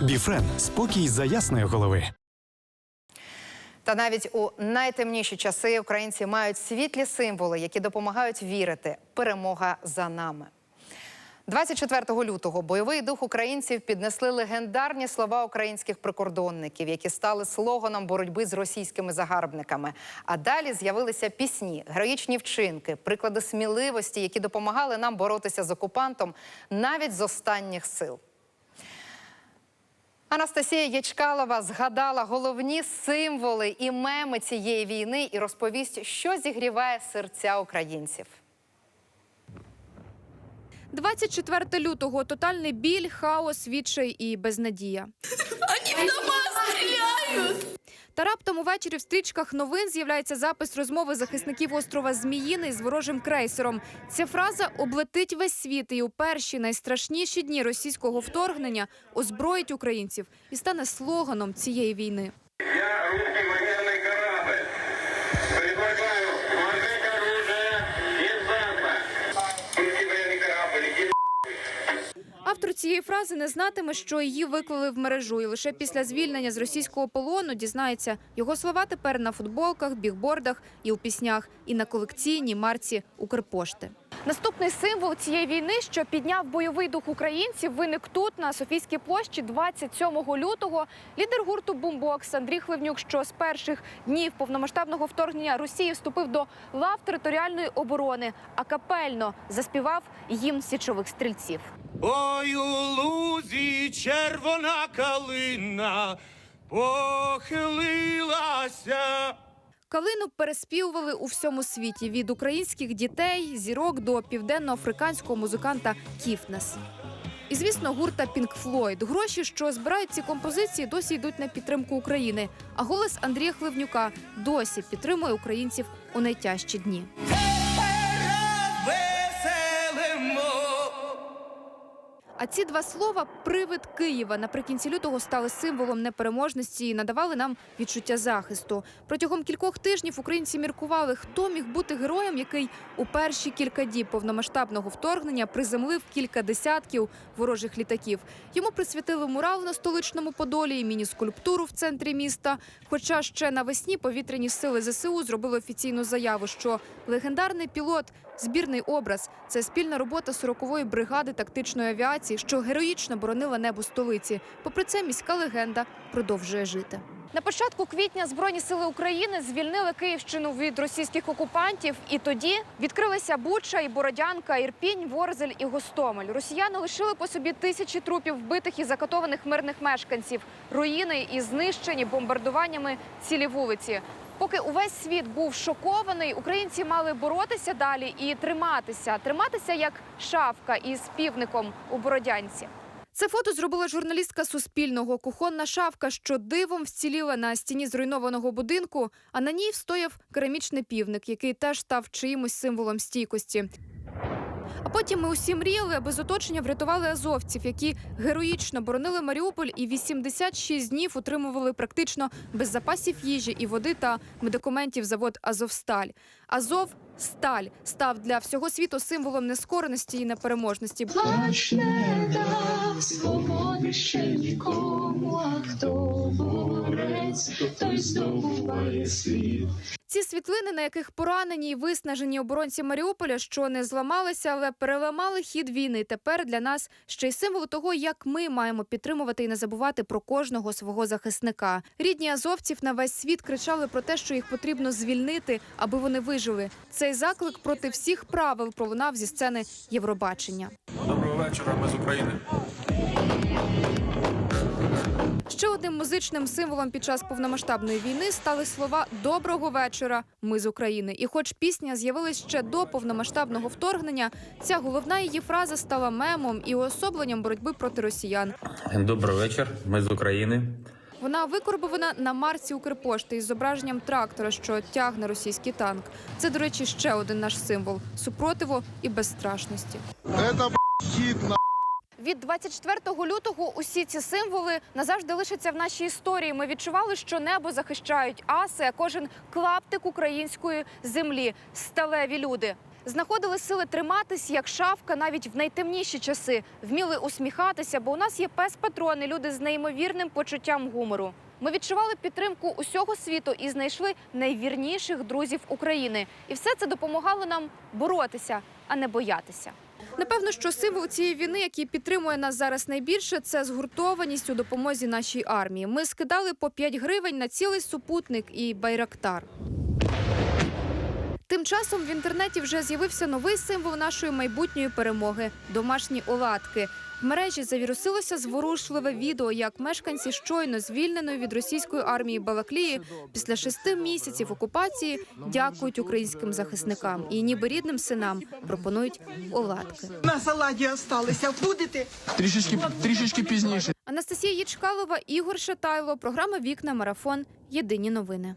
Біфрен спокій за ясної голови. Та навіть у найтемніші часи українці мають світлі символи, які допомагають вірити. Перемога за нами. 24 лютого бойовий дух українців піднесли легендарні слова українських прикордонників, які стали слоганом боротьби з російськими загарбниками. А далі з'явилися пісні, героїчні вчинки, приклади сміливості, які допомагали нам боротися з окупантом навіть з останніх сил. Анастасія Ячкалова згадала головні символи і меми цієї війни і розповість, що зігріває серця українців. 24 лютого тотальний біль, хаос, відчай і безнадія. Вони в нас стреляют! Та раптом увечері в стрічках новин з'являється запис розмови захисників острова Зміїний з ворожим крейсером. Ця фраза облетить весь світ і у перші найстрашніші дні російського вторгнення озброїть українців і стане слоганом цієї війни. Цієї фрази не знатиме, що її виклали в мережу, і лише після звільнення з російського полону дізнається його слова тепер на футболках, бігбордах і у піснях, і на колекційній марці Укрпошти. Наступний символ цієї війни, що підняв бойовий дух українців, виник тут на Софійській площі 27 лютого. Лідер гурту Бумбокс Андрій Хливнюк, що з перших днів повномасштабного вторгнення Росії вступив до лав територіальної оборони, а капельно заспівав гімн січових стрільців. Ой, у лузі червона калина похилилася. Калину переспівували у всьому світі від українських дітей, зірок до південноафриканського музиканта Кіфнес. І звісно, гурта Пінк Флойд. Гроші, що збирають ці композиції, досі йдуть на підтримку України. А голос Андрія Хливнюка досі підтримує українців у найтяжчі дні. А ці два слова привид Києва наприкінці лютого стали символом непереможності і надавали нам відчуття захисту. Протягом кількох тижнів українці міркували, хто міг бути героєм, який у перші кілька діб повномасштабного вторгнення приземлив кілька десятків ворожих літаків. Йому присвятили мурал на столичному Подолі і міні-скульптуру в центрі міста. Хоча ще навесні повітряні сили ЗСУ зробили офіційну заяву, що легендарний пілот Збірний образ це спільна робота 40-ї бригади тактичної авіації, що героїчно боронила небо столиці. Попри це, міська легенда продовжує жити. На початку квітня Збройні сили України звільнили Київщину від російських окупантів, і тоді відкрилися Буча і Бородянка, Ірпінь, Ворзель і Гостомель. Росіяни лишили по собі тисячі трупів вбитих і закатованих мирних мешканців, руїни і знищені бомбардуваннями цілі вулиці. Поки увесь світ був шокований, українці мали боротися далі і триматися, триматися як шавка із півником у Бородянці. Це фото зробила журналістка Суспільного. Кухонна шавка, що дивом вціліла на стіні зруйнованого будинку, а на ній встояв керамічний півник, який теж став чиїмось символом стійкості. А потім ми усі мріяли, аби з оточення врятували азовців, які героїчно боронили Маріуполь і 86 днів утримували практично без запасів їжі і води та медикаментів завод Азовсталь. Азов сталь став для всього світу символом нескореності і непереможності. Плач не дасть свободи ще нікому, а хто борець, той здобуває світ. Ці світлини, на яких поранені і виснажені оборонці Маріуполя, що не зламалися, але переламали хід війни. Тепер для нас ще й символ того, як ми маємо підтримувати і не забувати про кожного свого захисника. Рідні азовців на весь світ кричали про те, що їх потрібно звільнити, аби вони вижили. Цей заклик проти всіх правил пролунав зі сцени Євробачення. Доброго вечора, ми з України. Ще одним музичним символом під час повномасштабної війни стали слова Доброго вечора. Ми з України. І, хоч пісня з'явилась ще до повномасштабного вторгнення, ця головна її фраза стала мемом і уособленням боротьби проти росіян. Добрий вечір. Ми з України. Вона викорбована на марці Укрпошти із зображенням трактора, що тягне російський танк. Це, до речі, ще один наш символ супротиву і безстрашності. Від 24 лютого усі ці символи назавжди лишаться в нашій історії. Ми відчували, що небо захищають аси, кожен клаптик української землі сталеві люди. Знаходили сили триматись як шавка навіть в найтемніші часи. Вміли усміхатися, бо у нас є пес патрони, люди з неймовірним почуттям гумору. Ми відчували підтримку усього світу і знайшли найвірніших друзів України. І все це допомагало нам боротися, а не боятися. Напевно, що символ цієї війни, який підтримує нас зараз найбільше, це згуртованість у допомозі нашій армії. Ми скидали по 5 гривень на цілий супутник і байрактар. Тим часом в інтернеті вже з'явився новий символ нашої майбутньої перемоги домашні оладки. В мережі завірусилося зворушливе відео, як мешканці щойно звільненої від російської армії Балаклії після шести місяців окупації дякують українським захисникам і ніби рідним синам пропонують оладки. На салаті осталися. Будете? Трішечки, трішечки пізніше. Анастасія Єчкалова, Ігор Шатайло, програма Вікна Марафон. Єдині новини.